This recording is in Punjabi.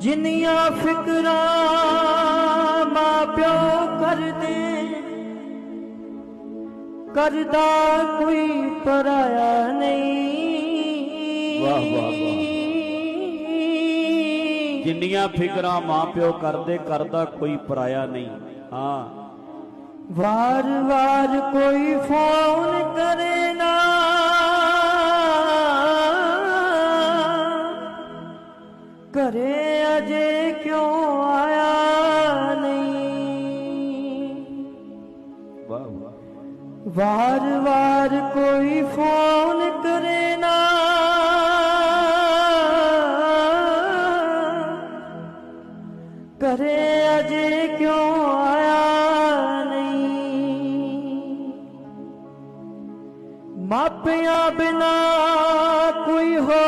ਜਿੰਨੀਆਂ ਫਿਕਰਾਂ ਮਾਂ ਪਿਓ ਕਰਦੇ ਕਰਦਾ ਕੋਈ ਪਰਾਇਆ ਨਹੀਂ। ਵਾਹ, ਵਾਹ, ਵਾਹ। ਜਿੰਨੀਆਂ ਫਿਕਰਾਂ ਮਾਪਿਓ ਕਰਦੇ ਕਰਦਾ ਕੋਈ ਪਰਾਇਆ ਨਹੀਂ। ਹਾਂ। ਵਾਰ ਵਾਰ ਕੋਈ ਫੋਨ ਘਰੇ ਅਜੇ ਕਿਉਂ ਆਇਆ ਨਹੀਂ? ਵਾਹ ਵਾਹ। ਵਾਰ ਵਾਰ ਕੋਈ ਫੋਨ ਕਰੇ ਨਾ। ਕਰੇ ਅਜੇ ਕਿਉਂ ਆਇਆ ਨਹੀਂ? ਮਾਪਿਆਂ ਬਿਨਾ ਕੋਈ ਹੋਰ